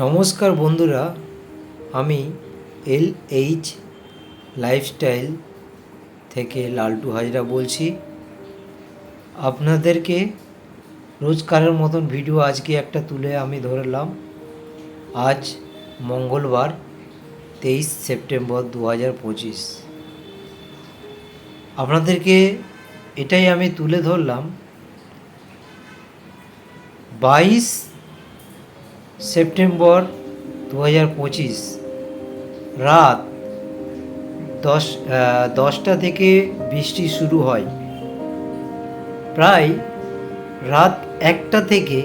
নমস্কার বন্ধুরা, আমি এল এইচ লাইফস্টাইল থেকে লালটু হাজরা বলছি। আপনাদেরকে রোজকারের মতন ভিডিও আজকে একটা তুলে আমি ধরলাম। আজ মঙ্গলবার, তেইশ সেপ্টেম্বর দু হাজার পঁচিশ। আপনাদেরকে এটাই আমি তুলে ধরলাম। বাইশ সেপ্টেম্বর দু হাজার পঁচিশ রাত দশ দশটা থেকে বৃষ্টি শুরু হয়। প্রায় রাত একটা থেকে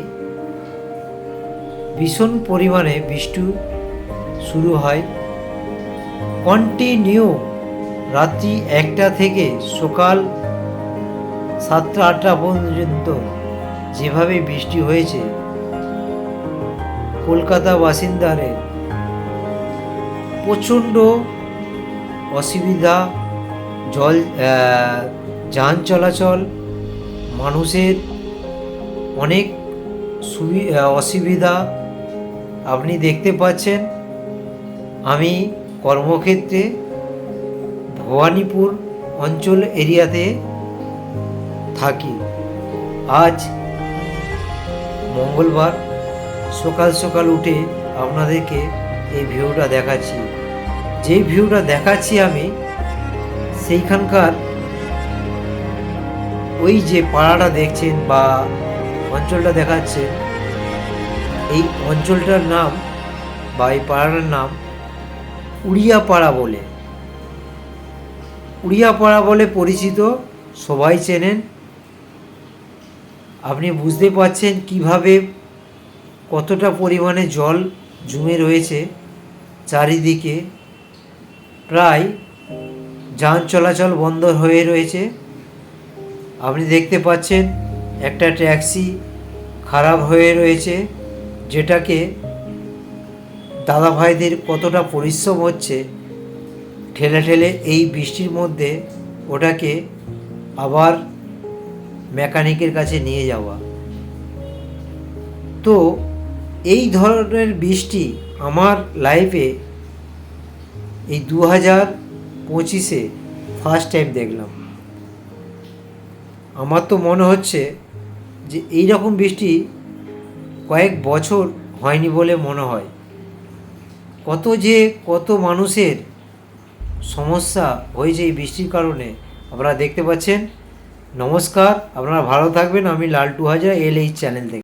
ভীষণ পরিমাণে বৃষ্টি শুরু হয়। কন্টিনিউ রাত্রি একটা থেকে সকাল সাতটা আটটা পর্যন্ত যেভাবে বৃষ্টি হয়েছে কলকাতা বাসিন্দারে প্রচণ্ড অসুবিধা, জল যান চলাচল, মানুষের অনেক সুবি অসুবিধা আপনি দেখতে পাচ্ছেন। আমি কর্মক্ষেত্রে ভবানীপুর অঞ্চল এরিয়াতে থাকি। আজ মঙ্গলবার সকাল সকাল উঠে আপনাদেরকে এই ভিউটা দেখাচ্ছি। যেই ভিউটা দেখাচ্ছি আমি, সেইখানকার ওই যে পাড়াটা দেখছেন বা অঞ্চলটা দেখাচ্ছে এই অঞ্চলটার নাম বা এই পাড়াটার নাম উড়িয়া পাড়া বলে। উড়িয়া পাড়া বলে পরিচিত, সবাই চেনেন। আপনি বুঝতে পারছেন কীভাবে কতটা পরিমাণে জল জমে রয়েছে চারিদিকে? প্রায় যান চলাচল বন্ধ হয়ে রয়েছে। আপনি দেখতে পাচ্ছেন একটা ট্যাক্সি খারাপ হয়ে রয়েছে, যেটাকে দাদা ভাইদের কতটা পরিশ্রম হচ্ছে। ঠেলে ঠেলে এই বৃষ্টির মধ্যে ওটাকে আবার মেকানিকের কাছে নিয়ে যাওয়া। তো এই ধরনের বৃষ্টি আমার লাইফে এই দু হাজার পঁচিশে ফার্স্ট টাইম দেখলাম। আমার তো মনে হচ্ছে যে এই রকম বৃষ্টি কয়েক বছর হয়নি বলে মনে হয়। কত যে কত মানুষের সমস্যা হয়েছে এই বৃষ্টির কারণে। আপনারা দেখতে পাচ্ছেন, নমস্কার, আপনারা ভালো থাকবেন। আমি লালটু হাজার এল এই চ্যানেল থেকে।